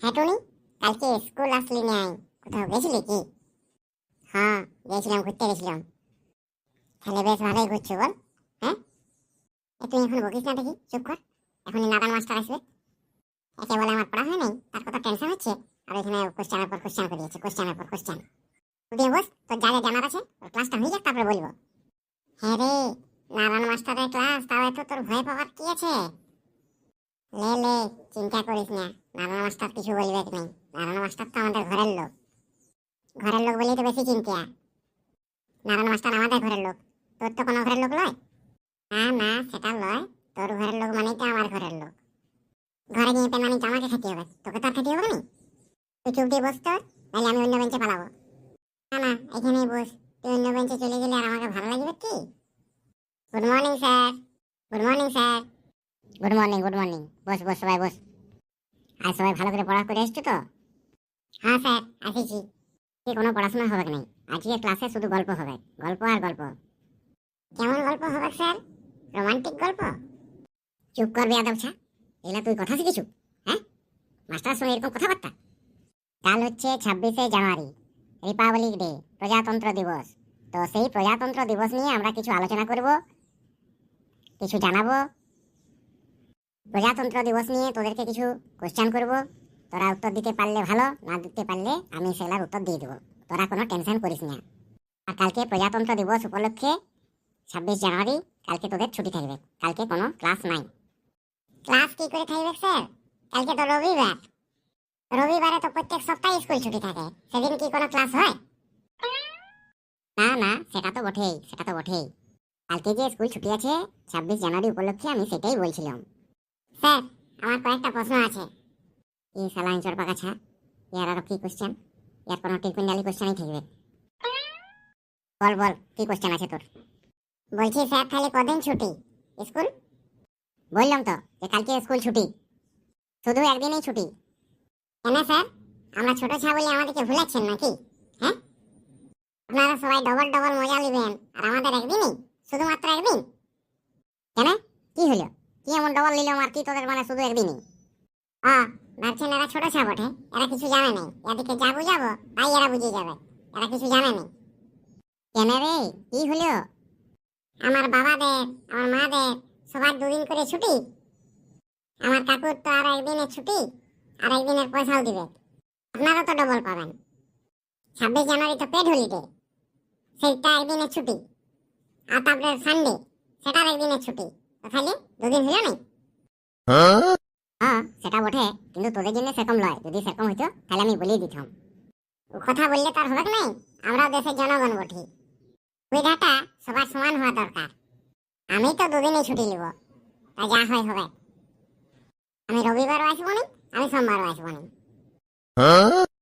হ্যাঁ টুনি কালকে স্কুল আসলি নাই। কোথাও গেছিলি কি? হ্যাঁ গেছিলাম, ঘুরতে গেছিলাম। তাহলে বেশ ভালোই ঘুরছো বল হ্যাঁ? তুই এখন বকিস না দেখি, চুপ কর। এখনই নাদান মাস্টার আসবে। একে বলে আমার পড়া হয় নাই, তার কথা টেনশন হচ্ছে? আর এখানে কোশ্চেনের পর কোশ্চেন করিয়েছে কোশ্চেনের পর কোশ্চেন তুই বস, তোর যা যা জানার আছে ওর ক্লাসটা হয়ে যাক, তারপরে বলব। হ্যাঁ রে নারায়ণ মাস্টারের ক্লাস তাও এত তোর ভয় পাওয়ার কি আছে? লে লে চিন্তা করিস না। নারায়ণ মাস্টার কিছু বলবে কি নেই? নারায়ণ মাস্টার তো আমাদের ঘরের লোক। ঘরের লোক বলেই তো বেশি চিন্তা। নারায়ণ মাস্টার আমাদের ঘরের লোক। তোর তো কোনো ঘরের লোক নয় না না, সেটা লয়। তোর ঘরের লোক মানেই তো আমার ঘরের লোক। ঘরে গিয়ে পেন মানে আমাকে খেতে হবে। তোকে তো আর খেতে হবে না? তুই চুপ দিয়ে বস তোর আমি অন্য বেঞ্চে পালাবো। না না, এখানেই বস। তুই অন্য বেঞ্চে চলে গেলে আর আমাকে ভালো লাগবে কি? Good morning, sir. Good morning, sir. Good morning good morning boss boss, সবাই বস। আর সবাই ভালো করে পড়া করে এসছো তো? হ্যাঁ স্যার, আসিছি। কি কোনো পড়াশোনা হবে নাই? আজকে ক্লাসে শুধু গল্প হবে। গল্প আর গল্প। কেমন গল্প হবে, স্যার? রোমান্টিক গল্প? চুপ কর বেয়াদব ছা এলা তুই কথা শিখেছু হ্যাঁ? মাস্টার সঙ্গে এরকম কথাবার্তা। কাল হচ্ছে ছাব্বিশে জানুয়ারি, রিপাবলিক ডে, প্রজাতন্ত্র দিবস। তো সেই প্রজাতন্ত্র দিবস নিয়ে আমরা কিছু আলোচনা করব, কিছু জানাব প্রজাতন্ত্র দিবস নিয়ে তোদেরকে কিছু কোশ্চেন করব। তোরা উত্তর দিতে পারলে ভালো, না দিতে পারলে আমি সেগুলার উত্তর দিয়ে দেবো। তোরা কোনো টেনশন করিস না। আর কালকে প্রজাতন্ত্র দিবস উপলক্ষে ছাব্বিশ জানুয়ারি, কালকে তোদের ছুটি থাকবে। কালকে কোনো ক্লাস নাই। ক্লাস কি করে থাকবে স্যার? কালকে তো রবিবার। রবিবারে তো প্রত্যেক সপ্তাহে স্কুল ছুটি থাকে। সেদিন কি কোনো ক্লাস হয়? না না, সেটা তো বটেই, সেটা তো বটেই। কালকে যে স্কুল ছুটি আছে, ছাব্বিশ জানুয়ারি উপলক্ষে আমি সেটাই বলছিলাম। স্যার আমার কয়েকটা প্রশ্ন আছে। কি সালাইন চর পাকাছা ইয়ার আরও কি কোশ্চেন ইয়ার কোনো টিকুইনালি কোশ্চেনই থাকবে। বল বল, কি কোশ্চেন আছে তোর? বলছি স্যার, তাহলে কদিন ছুটি? স্কুল? বললাম তো যে কালকে স্কুল ছুটি। শুধু একদিনই ছুটি। কেন স্যার? আমরা ছোট ছা বলে আমাদেরকে ভুলাচ্ছেন নাকি? হ্যাঁ? আপনারা সবাই ডবল ডবল মজা নেবেন, আর আমাদের একদিনই, শুধুমাত্র একদিন। কেন? কি হলো? কি এমন ডবল নিলাম আর কি তোদের মানে শুধু একদিনই? আ ভাবছেন এরা ছোট ছা বটে এরা কিছু জানে নাই। এদিকে যা বুঝাবো তাই এরা বুঝে যাবে। এরা কিছু জানে নাই। কেন রে? কি হলো? আমার বাবাদের আমার মাদের সবার দুদিন করে ছুটি? আমার কাকুর তো আর একদিনের ছুটি, আর একদিনের পয়সাও দিবে। আপনারা তো ডবল পাবেন। ছাব্বিশ জানুয়ারি তো পেড হলিডে সেইটা একদিনের ছুটি। আর তারপরে সানডে সেটার একদিনের ছুটি। তাহলে দুদিন হলো নাই? হ্যাঁ? সেটা বটে কিন্তু তোদের জন্য সেরকম লয় যদি সেরকম হইতো তাহলে আমি বলিয়ে দিতাম। ও কথা বললে তার হবে নাই আমরাও দেশের জনগণ বটি। সুবিধাটা সবার সমান হওয়া দরকার। আমি তো দুদিনই ছুটি নিব তা যা হয় হবে। আমি রবিবারও আসব না আমি সোমবারও আসব না।